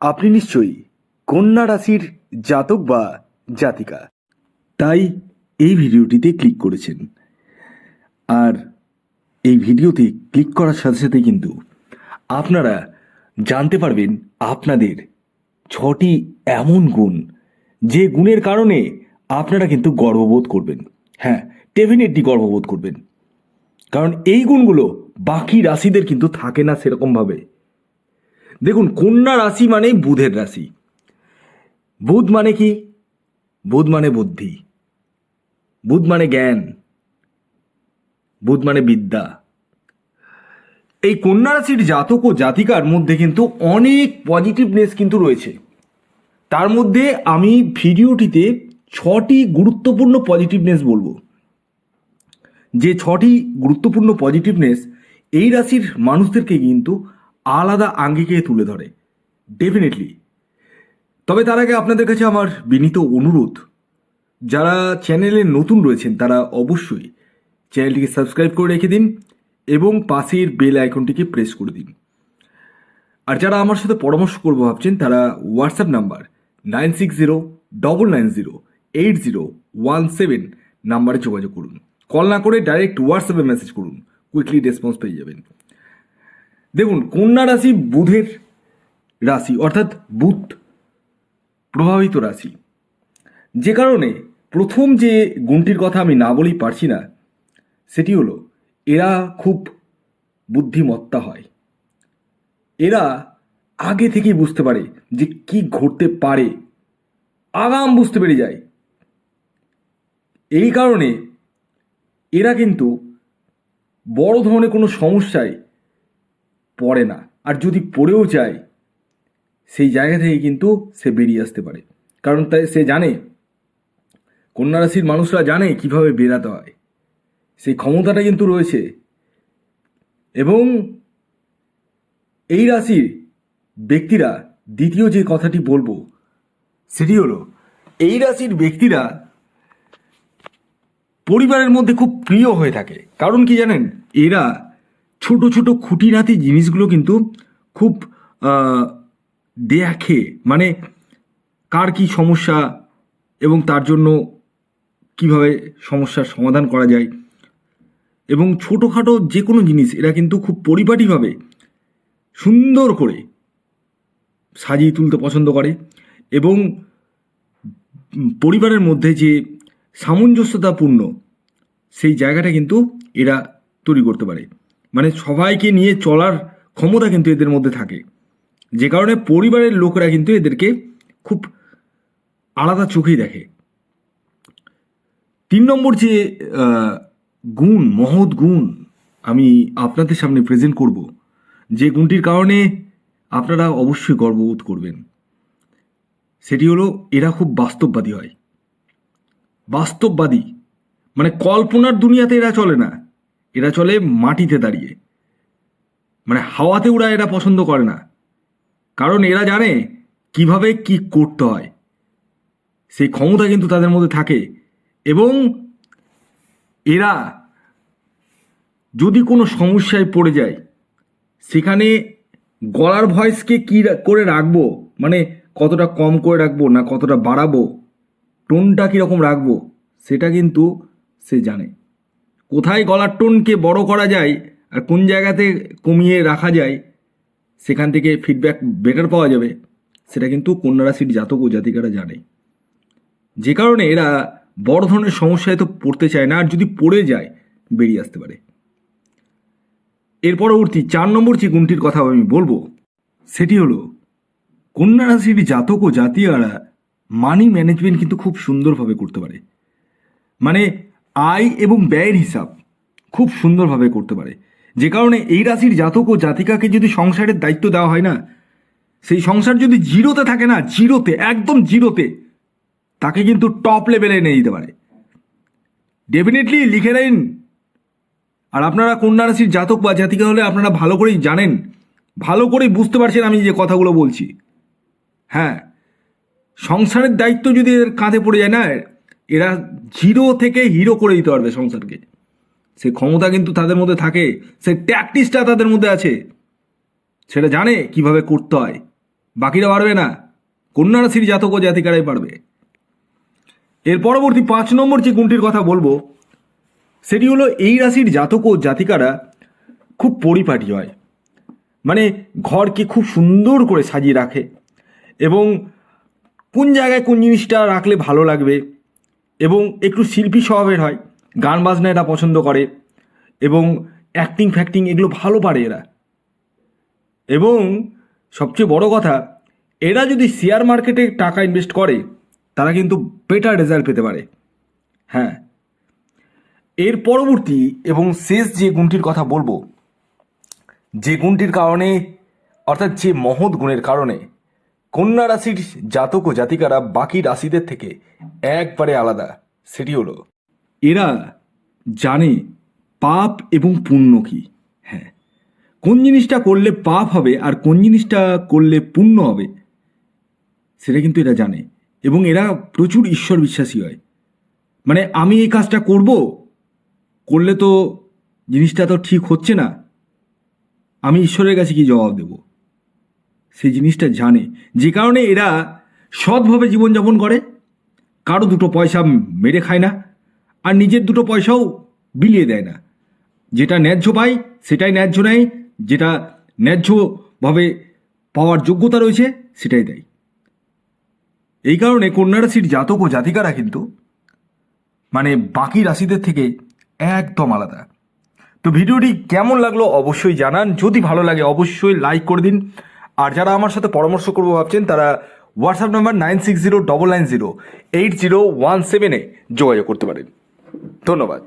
আপনি নিশ্চয়ই কন্যা রাশির জাতক বা জাতিকা। তাই এই ভিডিওটিতে ক্লিক করেছেন। আর এই ভিডিওতে ক্লিক করার সাথে সাথে কিন্তু আপনারা জানতে পারবেন আপনাদের ছটি এমন গুণ যে গুণের কারণে আপনারা কিন্তু গর্ববোধ করবেন। হ্যাঁ ডেফিনেটলি গর্ববোধ করবেন। কারণ এই গুণগুলো বাকি রাশিদের কিন্তু থাকে না সেরকমভাবে। দেখুন, কন্যা রাশি মানেই বুধের রাশি। বুধ মানে কি? বুধ মানে বুদ্ধি। বুধ মানে জ্ঞান। বুধ মানে বিদ্যা। এই কন্যা রাশির জাতক ও জাতিকার মধ্যে কিন্তু অনেক পজিটিভনেস কিন্তু রয়েছে। তার মধ্যে আমি ভিডিওটিতে ছটি গুরুত্বপূর্ণ পজিটিভনেস বলব। যে ছটি গুরুত্বপূর্ণ পজিটিভনেস এই রাশির মানুষদেরকে কিন্তু আলাদা আঙ্গিকে তুলে ধরে। ডেফিনেটলি তবে তার আগে আপনাদের কাছে আমার বিনীত অনুরোধ। যারা চ্যানেলে নতুন রয়েছেন, তারা অবশ্যই চ্যানেলটিকে সাবস্ক্রাইব করে রেখে দিন এবং পাশের বেল আইকনটিকে প্রেস করে দিন। আর যারা আমার সাথে পরামর্শ করব ভাবছেন, তারা WhatsApp number nine six zero double nine zero eight zero one seven নাম্বারে যোগাযোগ করুন। কল না করে ডাইরেক্ট হোয়াটসঅ্যাপে মেসেজ করুন। কুইকলি রেসপন্স পেয়ে যাবেন। দেখুন, কন্যা রাশি বুধের রাশি, অর্থাৎ বুধ প্রভাবিত রাশি। যে কারণে প্রথম যে গুণটির কথা আমি না বলেই পারছি না, সেটি হলো, এরা খুব বুদ্ধিমত্তা হয়। এরা আগে থেকেই বুঝতে পারে যে কি ঘটতে পারে। আগাম বুঝতে পেরে যায়। এই কারণে এরা কিন্তু বড় ধরনের কোনো সমস্যায় পড়ে না। আর যদি পড়েও যায়, সেই জায়গা থেকে কিন্তু সে বেরিয়ে আসতে পারে। কারণ তাই সে জানে, কন্যা রাশির মানুষরা জানে কীভাবে বেরাতে হয়। সেই ক্ষমতাটা কিন্তু রয়েছে। এবং এই রাশির ব্যক্তিরা, দ্বিতীয় যে কথাটি বলব, সেটি হলো, এই রাশির ব্যক্তিরা পরিবারের মধ্যে খুব প্রিয় হয়ে থাকে। কারণ কি জানেন? এরা ছোট ছোট খুঁটিনাতি জিনিসগুলো কিন্তু খুব দেখে মানে কার কি সমস্যা এবং তার জন্য কীভাবে সমস্যার সমাধান করা যায় এবং ছোটোখাটো যে কোনো জিনিস এরা কিন্তু খুব পরিপাটিভাবে সুন্দর করে সাজিয়ে তুলতে পছন্দ করে এবং পরিবারের মধ্যে যে সামঞ্জস্যতাপূর্ণ সেই জায়গাটা কিন্তু এরা তৈরি করতে পারে। মানে সবাইকে নিয়ে চলার ক্ষমতা কিন্তু এদের মধ্যে থাকে। যে কারণে পরিবারের লোকরা কিন্তু এদেরকে খুব আলাদা চোখেই দেখে। তিন নম্বর যে গুণ, মহৎ গুণ আমি আপনাদের সামনে প্রেজেন্ট করব, যে গুণটির কারণে আপনারা অবশ্যই গর্ববোধ করবেন। সেটি হলো, এরা খুব বাস্তববাদী হয়। বাস্তববাদী মানে কল্পনার দুনিয়াতে এরা চলে না। এরা চলে মাটিতে দাঁড়িয়ে। মানে হাওয়াতে উড়া এরা পছন্দ করে না। কারণ এরা জানে কীভাবে কি করতে হয়। সেই ক্ষমতা কিন্তু তাদের মধ্যে থাকে। এবং এরা যদি কোনো সমস্যায় পড়ে যায়, সেখানে গলার ভয়েসকে কী করে রাখব? মানে কতটা কম করে রাখব না কতটা বাড়াবো? টোনটা কীরকম রাখব? সেটা কিন্তু সে জানে। কোথায় গলার টোনকে বড় করা যায় আর কোন জায়গাতে কমিয়ে রাখা যায়, সেখান থেকে ফিডব্যাক বেটার পাওয়া যাবে, সেটা কিন্তু কন্যা রাশির জাতক ও জাতিকারা জানে। যে কারণে এরা বড় ধরনের সমস্যায় তো পড়তে চায় না, আর যদি পড়ে যায়, বেরিয়ে আসতে পারে। এর পরবর্তী চার নম্বর যে গুণটির কথা আমি বলব, সেটি হলো, কন্যা রাশির জাতক ও জাতীয়রা মানি ম্যানেজমেন্ট কিন্তু খুব সুন্দরভাবে করতে পারে। মানে আয় এবং ব্যয়ের হিসাব খুব সুন্দরভাবে করতে পারে। যে কারণে এই রাশির জাতক ও জাতিকাকে যদি সংসারের দায়িত্ব দেওয়া হয় না, সেই সংসার যদি জিরোতে থাকে না, জিরোতে, একদম জিরোতে, তাকে কিন্তু টপ লেভেলে এনে দিতে পারে। ডেফিনেটলি লিখে নিন। আর আপনারা কন্যা রাশির জাতক বা জাতিকা হলে আপনারা ভালো করেই জানেন, ভালো করেই বুঝতে পারছেন আমি যে কথাগুলো বলছি। হ্যাঁ সংসারের দায়িত্ব যদি এদের কাঁধে পড়ে যায় না এরা জিরো থেকে হিরো করে দিতে পারবে সংসারকে। সে ক্ষমতা কিন্তু তাদের মধ্যে থাকে, সে ট্যাকটিসটা তাদের মধ্যে আছে। সেটা জানে কীভাবে করতে হয়। বাকিরা পারবে না। কন্যা রাশির জাতক ও জাতিকারাই পারবে। এর পরবর্তী পাঁচ নম্বর যে গুণটির কথা বলব, সেটি হলো এই রাশির জাতক ও জাতিকারা খুব পরিপাটি হয়। মানে ঘরকে খুব সুন্দর করে সাজিয়ে রাখে এবং কোন জায়গায় কোন জিনিসটা রাখলে ভালো লাগবে এবং একটু শিল্পী স্বভাবের হয়, গান বাজনা এরা পছন্দ করে এবং অ্যাক্টিং ফ্যাক্টিং এগুলো ভালো পারে এরা। এবং সবচেয়ে বড় কথা, এরা যদি শেয়ার মার্কেটে টাকা ইনভেস্ট করে, তারা কিন্তু বেটার রেজাল্ট পেতে পারে। হ্যাঁ। এর পরবর্তী এবং শেষ যে গুণটির কথা বলব, যে গুণটির কারণে, অর্থাৎ যে মহৎ গুণের কারণে কন্যা রাশির জাতক ও জাতিকারা বাকি রাশিদের থেকে একবারে আলাদা। সেটি হলো, এরা জানে পাপ এবং পুণ্য কি। হ্যাঁ কোন জিনিসটা করলে পাপ হবে আর কোন জিনিসটা করলে পুণ্য হবে, সেটা কিন্তু এরা জানে। এবং এরা প্রচুর ঈশ্বর বিশ্বাসী হয়। মানে আমি এই কাজটা করব, করলে তো জিনিসটা তো ঠিক হচ্ছে না। আমি ঈশ্বরের কাছে কি জবাব দেব? সেই জিনিসটা জানে। যে কারণে এরা সৎভাবে জীবনযাপন করে। কারও দুটো পয়সা মেরে খায় না। আর নিজের দুটো পয়সাও বিলিয়ে দেয় না। যেটা ন্যায্য পায়, সেটাই ন্যায্য নেয়। যেটা ন্যায্যভাবে পাওয়ার যোগ্যতা রয়েছে, সেটাই দেয়। এই কারণে কন্যা রাশির জাতক ও জাতিকারা কিন্তু মানে বাকি রাশিদের থেকে একদম আলাদা। তো ভিডিওটি কেমন লাগল অবশ্যই জানান। যদি ভালো লাগে অবশ্যই লাইক করে দিন। আর যারা আমার সাথে পরামর্শ করব ভাবছেন, তারা WhatsApp number nine six zero double nine zero eight zero one সেভেনে যোগাযোগ করতে পারেন। ধন্যবাদ।